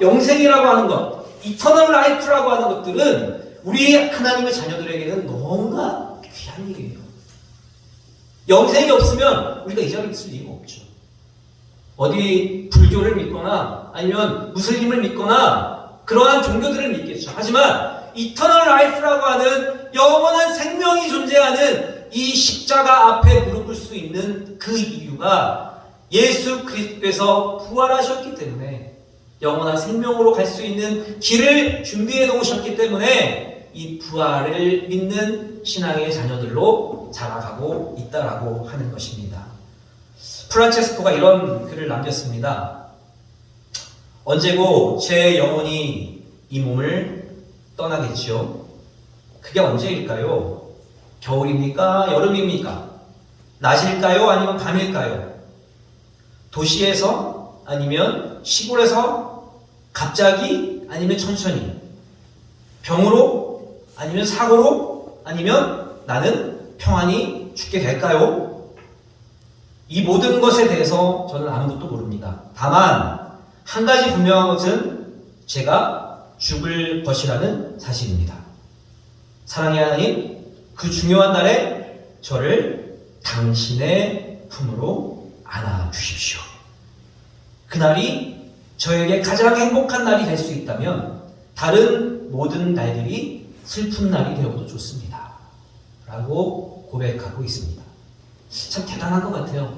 영생이라고 하는 것, 이터널 라이프라고 하는 것들은 우리 하나님의 자녀들에게는 너무나 귀한 일이에요. 영생이 없으면 우리가 이 자리에 있을 이유가 없죠. 어디 불교를 믿거나 아니면 무슬림을 믿거나 그러한 종교들을 믿겠죠. 하지만 이터널 라이프라고 하는 영원한 생명이 존재하는 이 십자가 앞에 무릎 꿇수 있는 그 이유가 예수 그리스도께서 부활하셨기 때문에 영원한 생명으로 갈 수 있는 길을 준비해 놓으셨기 때문에 이 부활을 믿는 신앙의 자녀들로 자라가고 있다라고 하는 것입니다. 프란체스코가 이런 글을 남겼습니다. 언제고 제 영혼이 이 몸을 떠나겠지요? 그게 언제일까요? 겨울입니까? 여름입니까? 낮일까요? 아니면 밤일까요? 도시에서 아니면 시골에서 갑자기 아니면 천천히 병으로 아니면 사고로 아니면 나는 평안히 죽게 될까요? 이 모든 것에 대해서 저는 아무것도 모릅니다. 다만 한 가지 분명한 것은 제가 죽을 것이라는 사실입니다. 사랑의 하나님, 그 중요한 날에 저를 당신의 품으로 안아 주십시오. 그날이 저에게 가장 행복한 날이 될 수 있다면 다른 모든 날들이 슬픈 날이 되어도 좋습니다. 라고 고백하고 있습니다. 참 대단한 것 같아요.